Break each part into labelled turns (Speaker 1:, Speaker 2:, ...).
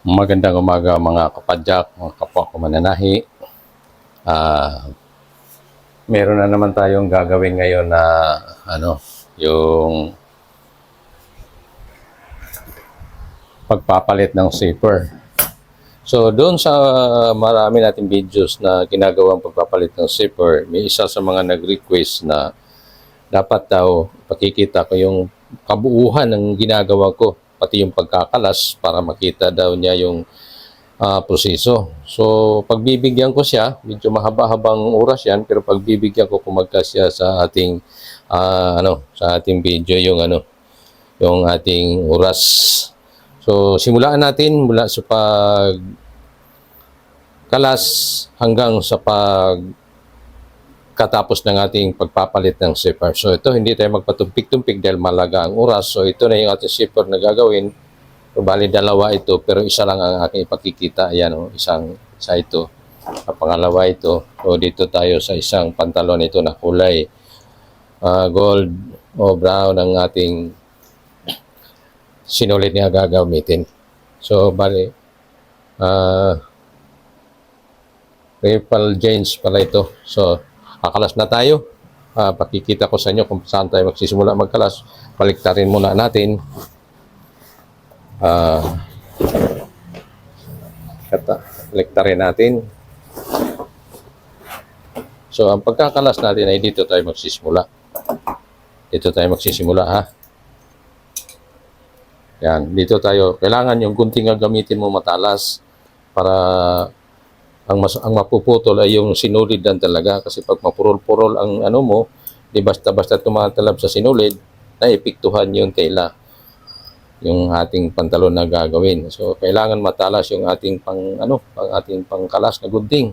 Speaker 1: Magandang umaga mga kapadyak, mga kapwa ko mananahi. Ah, meron na naman tayong gagawin ngayon na ano, yung pagpapalit ng zipper. So, doon sa marami nating videos na ginagawang pagpapalit ng zipper, may isa sa mga nag-request na dapat daw pakikita ko yung kabuuhan ng ginagawa ko, pati yung pagkakalas para makita daw niya yung ah, proseso. So, pagbibigyan ko siya, medyo mahaba-habang oras yan, pero pagbibigyan ko kumagka siya sa ating ah, ano, sa ating video yung ano, yung ating oras. So, simulaan natin mula sa pag kalas hanggang sa pag katapos ng ating pagpapalit ng zipper. So ito, hindi tayo magpatumpik-tumpik dahil malaga ang oras. So ito na yung ating zipper na gagawin. So, bali dalawa ito, pero isa lang ang aking ipakikita. Ayan, oh, isang, isa ito. Ang pangalawa ito. So dito tayo sa isang pantalon ito na kulay ah, gold o brown ang ating sinulit niya gagamitin. So, bali, ah, Ripple jeans pala ito. So, kakalas na tayo. Ah, pakikita ko sa inyo kung saan tayo magsisimula magkalas. Baliktarin muna natin. Ah, kata, baliktarin natin. So, ang pagkakalas natin ay dito tayo magsisimula. Dito tayo magsisimula, ha? Yan, dito tayo. Kailangan yung gunting ang gamitin mo matalas para ang mas ang mapuputol ay yung sinulid lang talaga kasi pag mapurol-purol ang ano mo, di basta-basta tumatalab sa sinulid, naepektuhan yung tela yung ating pantalon na gagawin. So kailangan matalas yung ating pang ano, pang ating pangkalas na gunting.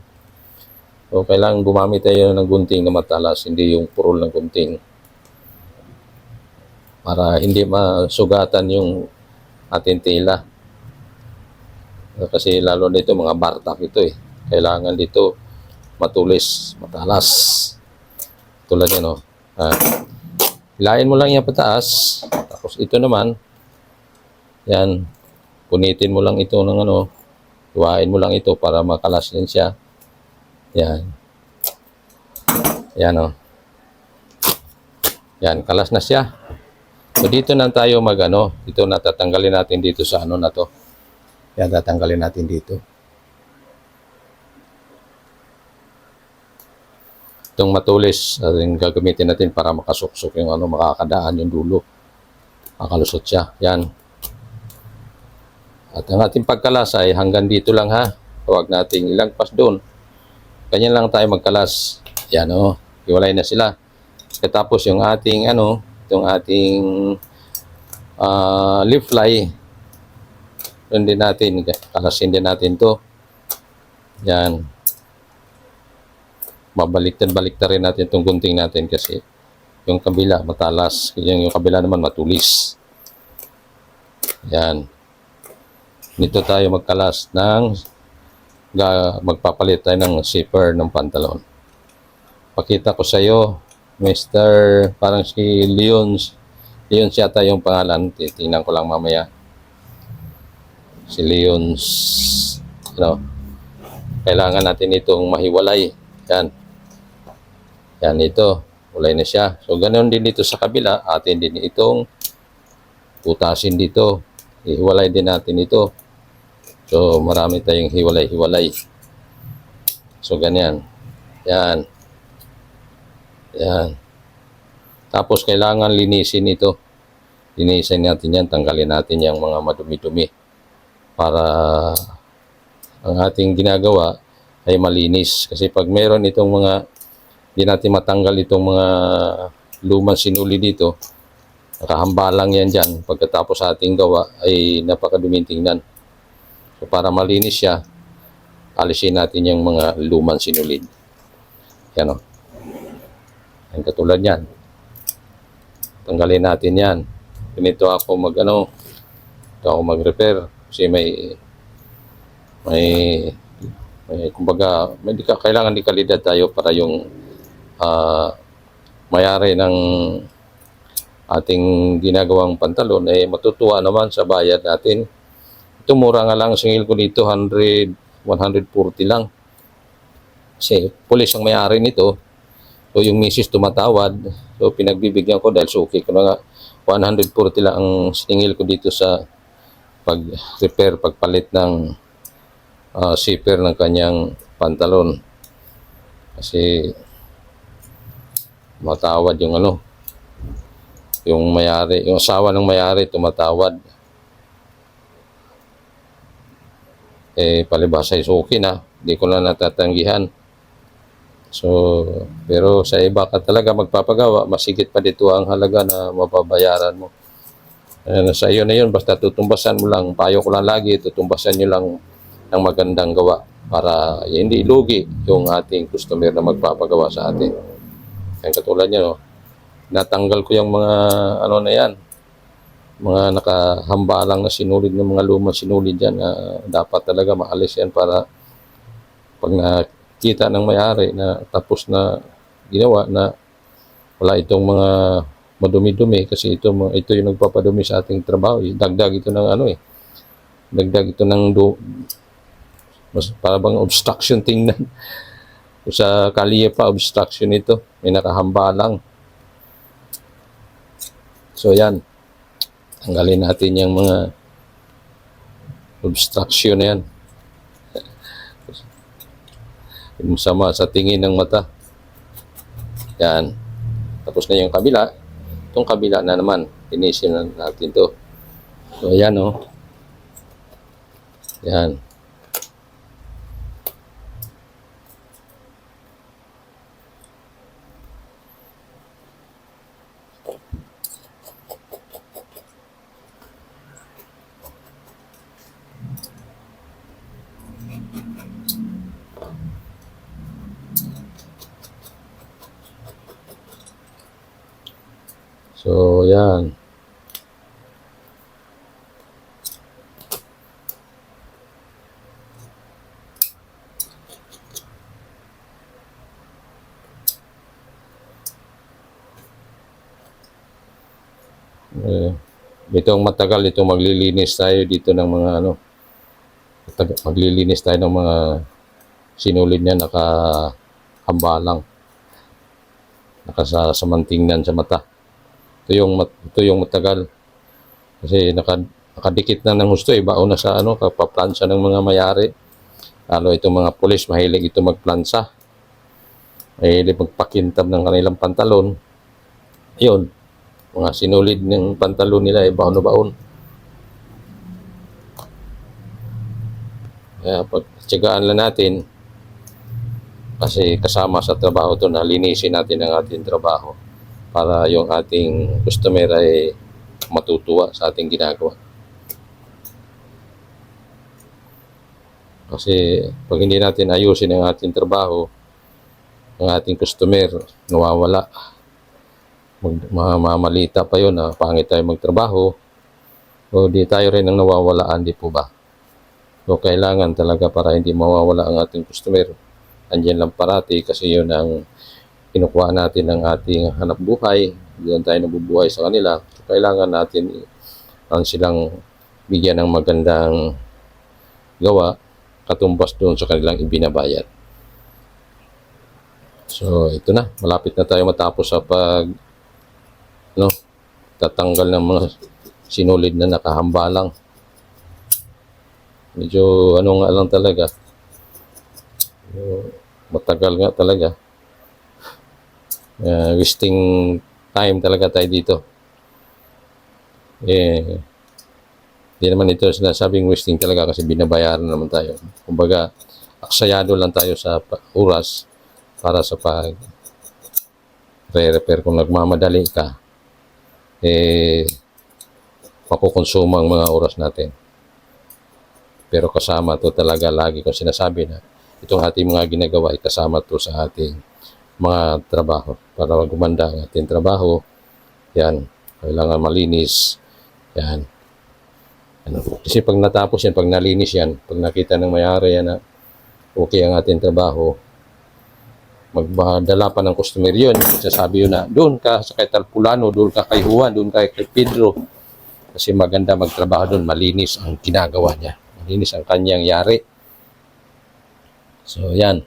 Speaker 1: So kailangan gumamit tayo ng gunting na matalas, hindi yung purol ng gunting. Para hindi masugatan yung ating tela. Kasi lalo nito mga bartak ito eh. Kailangan dito matulis, matalas. Tulad yan oh. Ah. Hilain mo lang yan pataas. Tapos ito naman, yan, punitin mo lang ito ng ano, tuwain mo lang ito para makalas din siya. Yan. Yan oh. Yan, kalas na siya. So dito na tayo mag ano, ito natatanggalin natin dito sa ano na to. Yan, tatanggalin natin dito. Itong matulis, ating gagamitin natin para makasuksok yung ano, makakadaan yung dulo. Makalusot siya. Yan. At ang ating pagkalas ay hanggang dito lang ha. Huwag nating ilagpas doon. Ganyan lang tayo magkalas. Yan o. Oh. Iwalay na sila. Katapos yung ating ano, yung ating uh, leaf fly, yun din natin, kalasin din natin to. Yan. Babaliktad-balikta rin natin itong gunting natin kasi yung kabila matalas, yung, yung kabila naman matulis. Yan. Nito tayo magkalas ng magpapalit tayo ng zipper ng pantalon. Pakita ko sa iyo, Mr. parang si Leons. Leons yata yung pangalan. Titingnan ko lang mamaya. Si Leons. Ano? Kailangan natin itong mahiwalay. Yan. Yan ito. Ulay na siya. So, ganoon din dito sa kabila. Atin din itong putasin dito. Ihiwalay din natin ito. So, marami tayong hiwalay-hiwalay. So, ganyan. Yan. Yan. Tapos, kailangan linisin ito. Linisin natin yan. Tanggalin natin yung mga madumi-dumi. Para ang ating ginagawa ay malinis. Kasi pag meron itong mga hindi natin matanggal itong mga lumang sinuli dito, nakahambalang yan dyan. Pagkatapos ating gawa ay napakaduming tingnan. So para malinis siya, alisin natin yung mga lumang sinulid. Yan o. Yan katulad yan. Tanggalin natin yan. Ganito ako mag ano, ito ako mag-repair. Kasi may may may kumbaga may kailangan di kalidad tayo para yung ah, mayari ng ating ginagawang pantalon ay matutuwa naman sa bayad natin Ito mura nga lang ang singil ko dito, 100, 140 lang. Kasi pulis ang may-ari nito. So yung misis tumatawad. So pinagbibigyan ko dahil suki ko na nga. 140 lang ang singil ko dito sa pag-repair, pagpalit ng ah, zipper ng kanyang pantalon. Kasi matawad yung ano, yung mayari, yung asawa ng mayari tumatawad. Eh, palibasa is okay na. Hindi ko na natatanggihan. So, pero sa iba ka talaga magpapagawa, masigit pa dito ang halaga na mababayaran mo. Eh, sa iyo na yun, basta tutumbasan mo lang, payo ko lang lagi, tutumbasan nyo lang ng magandang gawa para hindi lugi yung ating customer na magpapagawa sa atin. Kaya katulad nyo, no, natanggal ko yung mga ano na yan, mga nakahambalang na sinulid ng mga lumang sinulid yan na dapat talaga maalis yan para pag nakita ng may-ari na tapos na ginawa na wala itong mga madumi-dumi kasi ito ito yung nagpapadumi sa ating trabaho. Dagdag ito ng ano eh. Dagdag ito ng do, mas para bang obstruction tingnan sa kalye pa obstruction ito. May nakahambalang so yan. Tanggalin natin yung mga obstruction yan. Yung sama sa tingin ng mata. Yan. Tapos na yung kabila. Itong kabila na naman inisin na natin to. So yan oh. Yan So, yan. Eh, itong matagal ito maglilinis tayo dito ng mga ano maglilinis tayo ng mga sinulid niya nakahambalang nakasasamantingnan sa mata ito yung ito yung matagal. Kasi naka, nakadikit na ng gusto baon na sa ano kapaplansa ng mga mayari. Lalo itong mga pulis mahilig ito magplansa. Mahilig magpakintab ng kanilang pantalon. Yun mga sinulid ng pantalon nila eh baon na baon. Kaya pag tiyagaan lang natin kasi kasama sa trabaho to na linisin natin ang ating trabaho para yung ating customer ay matutuwa sa ating ginagawa. Kasi pag hindi natin ayusin ang ating trabaho, ang ating customer nawawala. Mamamalita pa yun na pangit tayo magtrabaho o di tayo rin ang nawawalaan, di po ba? So kailangan talaga para hindi mawawala ang ating customer. Andyan lang parati kasi yun ang kinukuha natin ng ating hanap buhay, doon tayo nabubuhay sa kanila, kailangan natin ang silang bigyan ng magandang gawa katumbas doon sa kanilang ibinabayad. So, ito na. Malapit na tayo matapos sa pag no, tatanggal ng mga sinulid na nakahambalang. Medyo ano nga lang talaga. Matagal nga talaga uh, wasting time talaga tayo dito. Eh, di naman ito sinasabing wasting talaga kasi binabayaran naman tayo. Kumbaga, aksayado lang tayo sa oras para sa pag re-repair kung nagmamadali ka eh mapukonsuma ang mga oras natin. Pero kasama to talaga lagi ko sinasabi na itong ating mga ginagawa ay kasama to sa ating mga trabaho para gumanda ang ating trabaho. Yan, kailangan malinis. Yan. Ano, kasi pag natapos yan, pag nalinis yan, pag nakita ng mayari yan na okay ang ating trabaho, magdala pa ng customer yun. Sasabi yun na, doon ka sa kay Talpulano, doon ka kay Juan, doon ka kay Pedro. Kasi maganda magtrabaho doon, malinis ang ginagawa niya. Malinis ang kanyang yari. So, yan.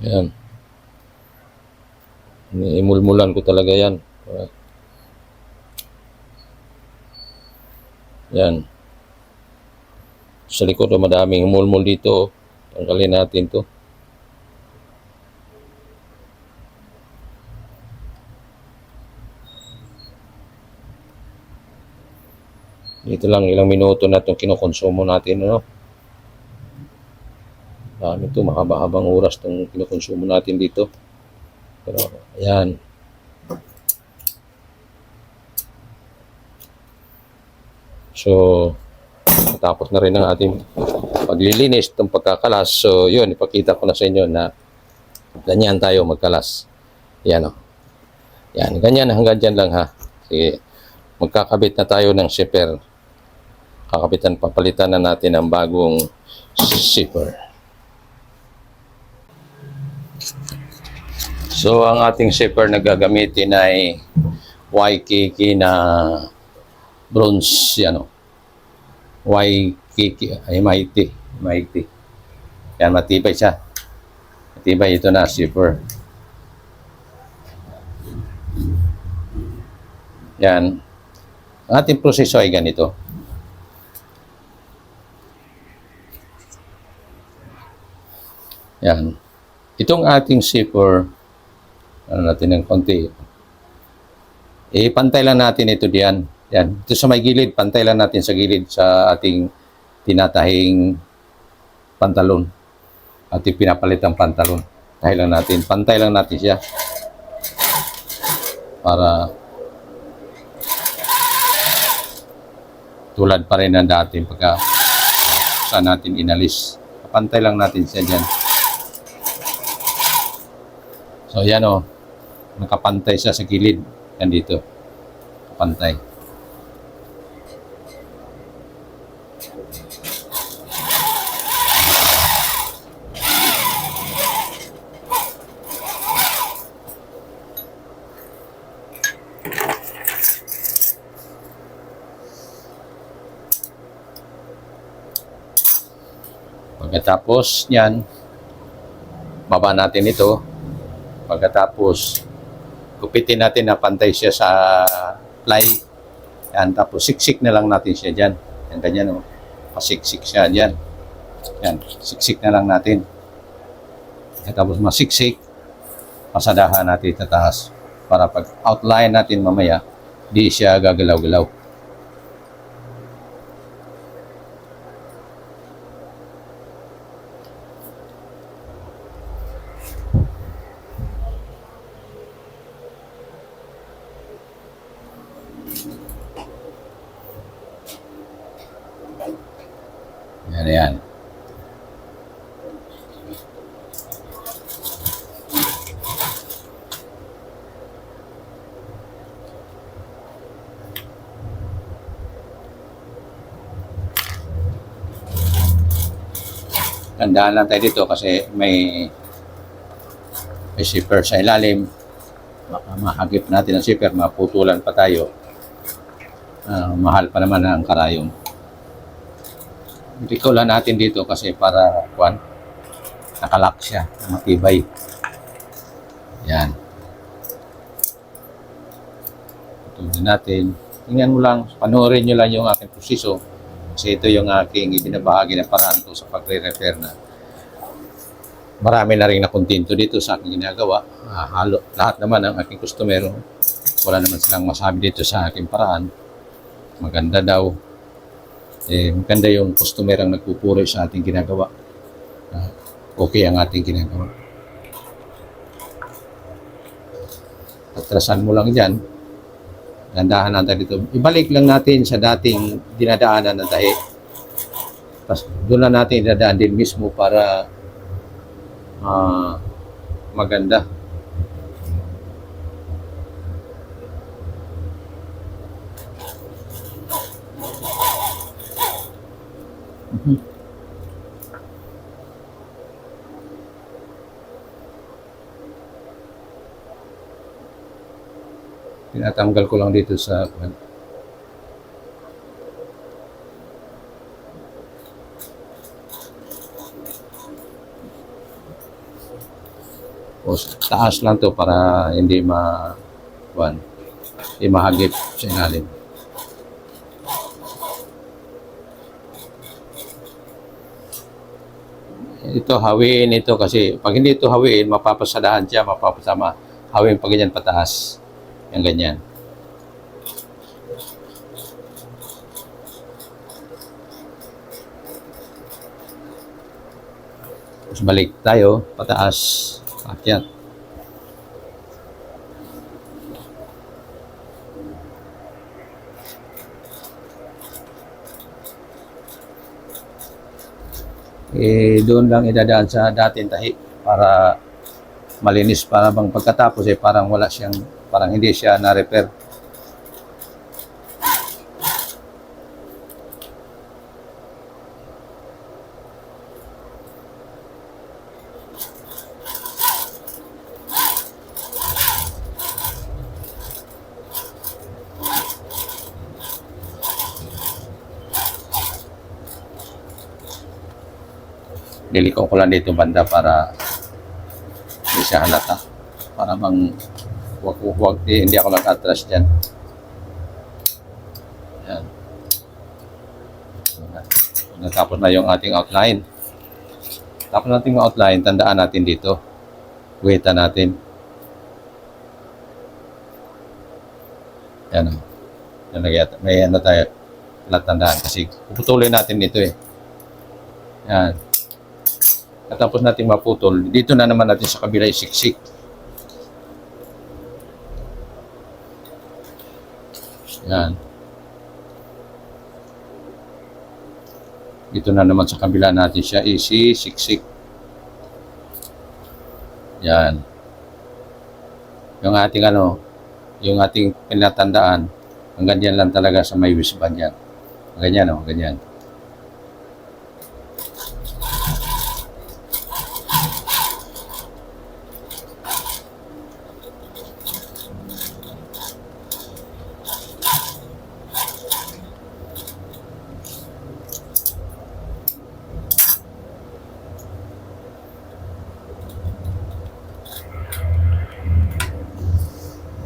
Speaker 1: Yan. Imulmulan ko talaga yan. Yan. Sa likod, oh, madaming umulmul dito. oh. Tanggalin natin to. Dito lang ilang minuto na itong kinukonsumo natin. Ano? Dami ito, mahaba-habang oras itong kinukonsumo natin dito. Pero, ayan. So, tapos na rin ang ating paglilinis itong pagkakalas. So, yun, ipakita ko na sa inyo na ganyan tayo magkalas. Yan o. Yan, ganyan hanggang dyan lang ha. Sige, magkakabit na tayo ng zipper. Kakabitan, papalitan na natin ang bagong zipper. So, ang ating zipper na gagamitin ay YKK na bronze, ano, YKK, ay MIT, MIT. Yan, matibay siya. Matibay ito na, zipper. Yan. Ang ating proseso ay ganito. Yan. Itong ating zipper, ano natin ng konti. Eh, pantay lang natin ito diyan. Yan. Ito sa may gilid, pantay lang natin sa gilid sa ating tinatahing pantalon. Ating pinapalitang pantalon. Pantay lang natin. Pantay lang natin siya. Para tulad pa rin ng dating pagka saan natin inalis. Pantay lang natin siya dyan. So yan o. Nakapantay siya sa gilid. Yan dito. Kapantay. Pagkatapos niyan, baba natin ito. Pagkatapos, gupitin natin na pantay siya sa ply. Yan, tapos siksik na lang natin siya dyan. Yan, ganyan o. Pasiksik siya dyan. Yan, siksik na lang natin. Tapos masiksik, pasadahan natin sa taas. Para pag outline natin mamaya, di siya gagalaw-galaw. Yan, yan. Tandaan lang tayo dito kasi may may zipper sa ilalim. Baka mahagip natin ang zipper, maputulan pa tayo. Ah, mahal pa naman ang karayong. Ikaw lang natin dito kasi para kuan nakalock siya, matibay. Yan. Tutunin natin. Tingnan mo lang, panoorin nyo lang yung aking proseso. Kasi ito yung aking ibinabahagi na paraan to sa pagre-repair na marami na rin na kontento dito sa aking ginagawa. Ah, halo, lahat naman ng aking customer, wala naman silang masabi dito sa aking paraan. Maganda daw, eh, maganda yung customer ang nagpupuri sa ating ginagawa. Ah, okay ang ating ginagawa. Atrasan mo lang dyan. Gandahan natin dito. Ibalik lang natin sa dating dinadaanan ng tahi. Tapos doon na natin dinadaan din mismo para uh, maganda. Mm-hmm. Tinatanggal ko lang dito sa o taas lang to para hindi ma kuwan, hindi sa ilalim. Ito hawiin ito kasi pag hindi ito hawiin, mapapasadahan siya, mapapasama. Hawiin pag ganyan pataas. Yung ganyan. Tapos balik tayo, pataas, akyat. Eh, doon lang idadaan sa dating tahi para malinis para bang pagkatapos eh parang wala siyang parang hindi siya na-repair. Nilikon ko lang dito banda para hindi siya halata. Para bang wag, wag, eh, hindi ako nag-atras dyan. Yan. Natapos na yung ating outline. Tapos natin yung outline, tandaan natin dito. Guhitan natin. Yan o. Yan, nagyata. may ano tayo. Natandaan kasi puputulin natin dito eh. Yan. Katapos natin maputol, dito na naman natin sa kabila isiksik. Yan. Dito na naman sa kabila natin siya isisiksik. Yan. Yung ating ano, yung ating pinatandaan, ang ganyan lang talaga sa may wisband yan. Ganyan o, ganyan.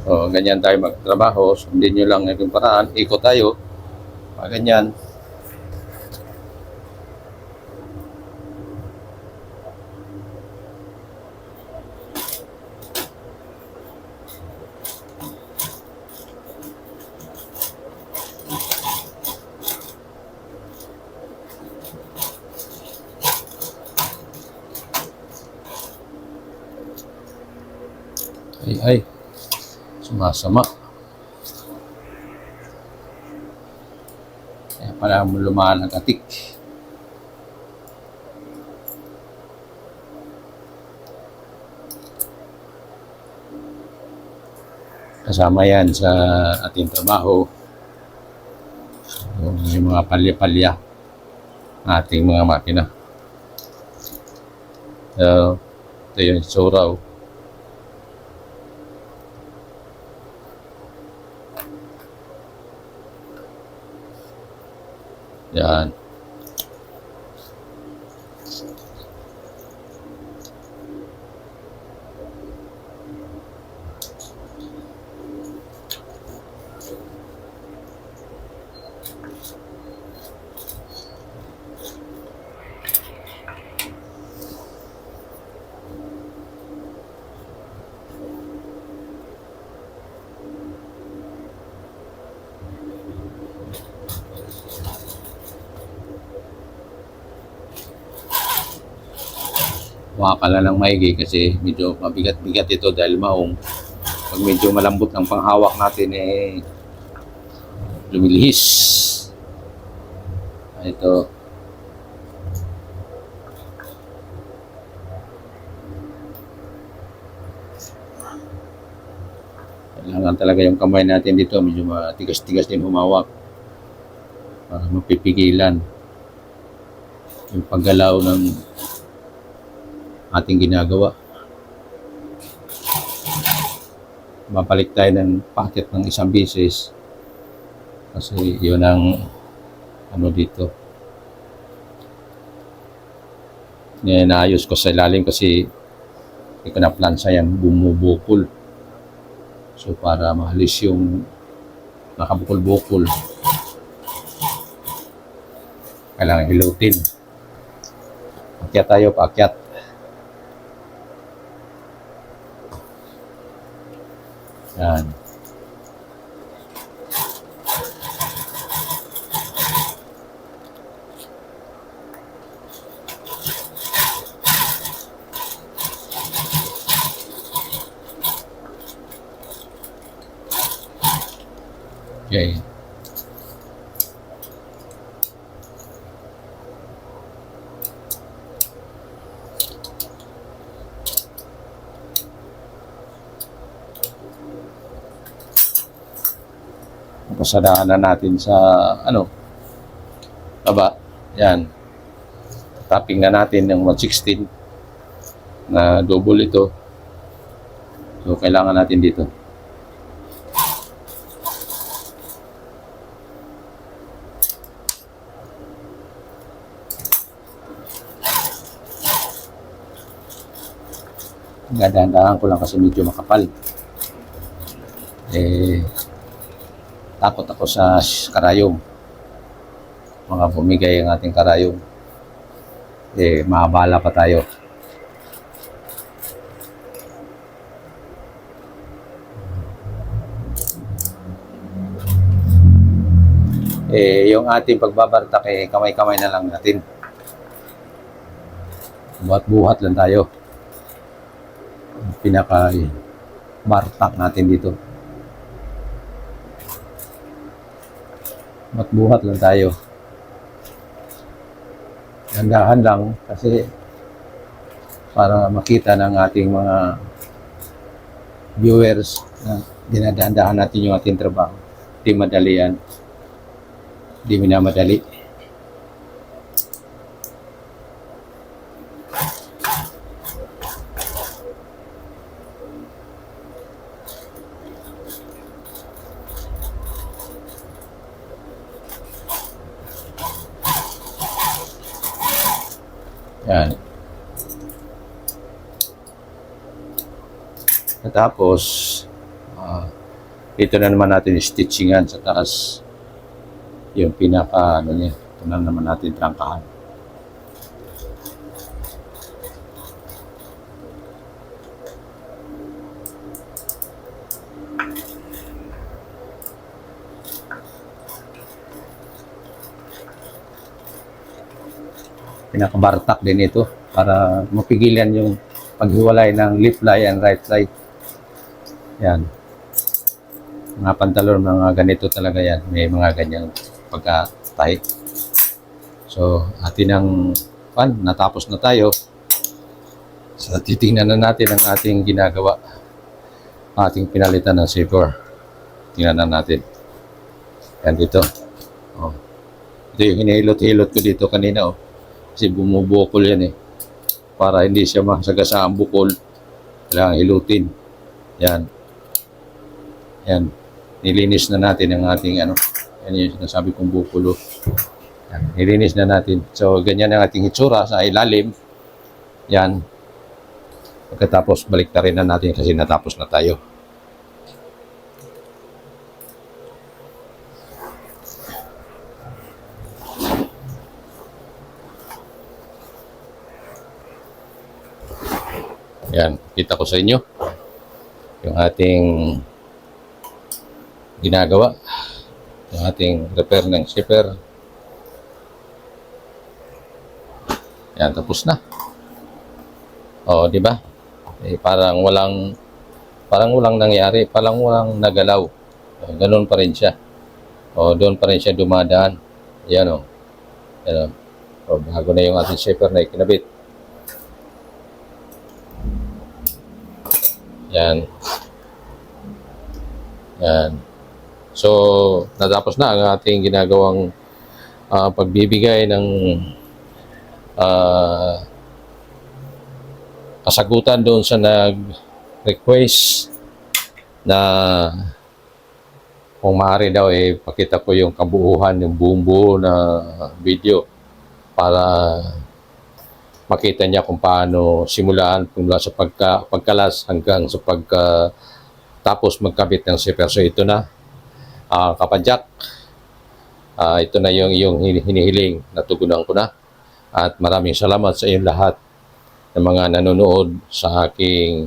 Speaker 1: O, ganyan tayo magtrabaho. Sundin nyo lang yung paraan. Ikot tayo. Ganyan. Ay, ay. Sumasama. Kaya pala mo lumaan ang. Kasama yan sa ating trabaho. Yung yung mga palya-palya ng ating mga makina. So, ito yung itsura. Yan. Makakala ng maigi kasi medyo mabigat-bigat ito dahil maong pag medyo malambot ang panghawak natin eh lumilihis. Ito. Kailangan talaga yung kamay natin dito medyo matigas-tigas din humawak para mapipigilan. yung paggalaw ng ating ginagawa. Babalik tayo ng packet ng isang beses kasi yun ang ano dito. Ngayon naayos ko sa ilalim kasi hindi ko na plansa yan, bumubukol. So para maalis yung nakabukol-bukol, kailangan hilutin. Akyat tayo, paakyat. Yan. Okay. Pasadaan na natin sa ano baba. Yan. Tapping na natin ng 116 na double ito. So kailangan natin dito. Gadahan-dahan ko lang kasi medyo makapal. Eh, takot ako sa karayom. Mga bumigay ang ating karayom. Eh, mahabala pa tayo. Eh, yung ating pagbabartak, eh, kamay-kamay na lang natin. Buhat-buhat lang tayo pinaka bartak natin dito. Matbuhat lang tayo. Gandahan lang kasi para makita ng ating mga viewers na dinadahan natin yung ating trabaho. Di madali yan. Di minamadali. Yan. At tapos, ah, dito na naman natin stitchingan sa taas. Yung pinaka, ano niya, ito na naman natin trangkahan. pinakabartak din ito para mapigilan yung paghiwalay ng left lie and right lie. Yan. Mga pantalon, mga ganito talaga yan. May mga ganyang pagka-tie. So, atin ang pan, natapos na tayo. So, titingnan na natin ang ating ginagawa. Ating pinalitan ng zipper. Tingnan na natin. Yan dito. Oh. Ito yung hinihilot-hilot ko dito kanina. Oh. Kasi bumubukol yan eh. Para hindi siya masagasa ang bukol. Kailangan hilutin. Yan. Yan. Nilinis na natin ang ating ano. Yan yung sinasabi kong bukol. oh. Yan. Nilinis na natin. So, ganyan ang ating itsura sa ilalim. Yan. Pagkatapos, balik na rin na natin kasi natapos na tayo. Yan, kita ko sa inyo yung ating ginagawa. Yung ating repair ng shipper. Yan, tapos na. Oo, di ba? Eh, parang walang parang walang nangyari, parang walang nagalaw. Oh, ganun pa rin siya. O, doon pa rin siya dumadaan. Yan o. Yan o. O, bago na yung ating shipper na ikinabit. Yan. Yan. So, natapos na ang ating ginagawang ah, pagbibigay ng ah, kasagutan doon sa nag-request na kung maaari daw eh pakita ko yung kabuuhan, yung buong buo na video para makita niya kung paano simulaan mula sa pagka, pagkalas hanggang sa pagka tapos magkabit ng zipper. So ito na, ah kapadyak, Ah, ito na yung, hini- hinihiling, natugunan ko na. At maraming salamat sa inyong lahat ng mga nanonood sa aking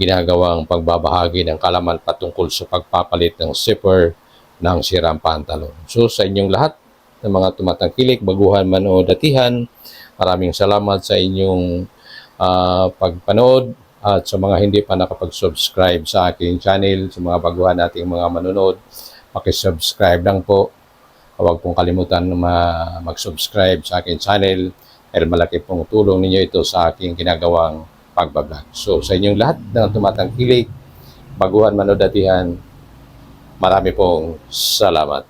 Speaker 1: ginagawang pagbabahagi ng kalaman patungkol sa pagpapalit ng zipper ng sirang pantalon. So sa inyong lahat ng mga tumatangkilik, baguhan man o datihan, maraming salamat sa inyong ah, pagpanood at sa mga hindi pa nakapag-subscribe sa aking channel, sa mga baguhan nating mga manonood, pakisubscribe lang po. Huwag pong kalimutan na ma- mag-subscribe sa aking channel dahil malaki pong tulong ninyo ito sa aking ginagawang pagbablog. So sa inyong lahat na tumatangkilik, baguhan man o datihan, marami pong salamat.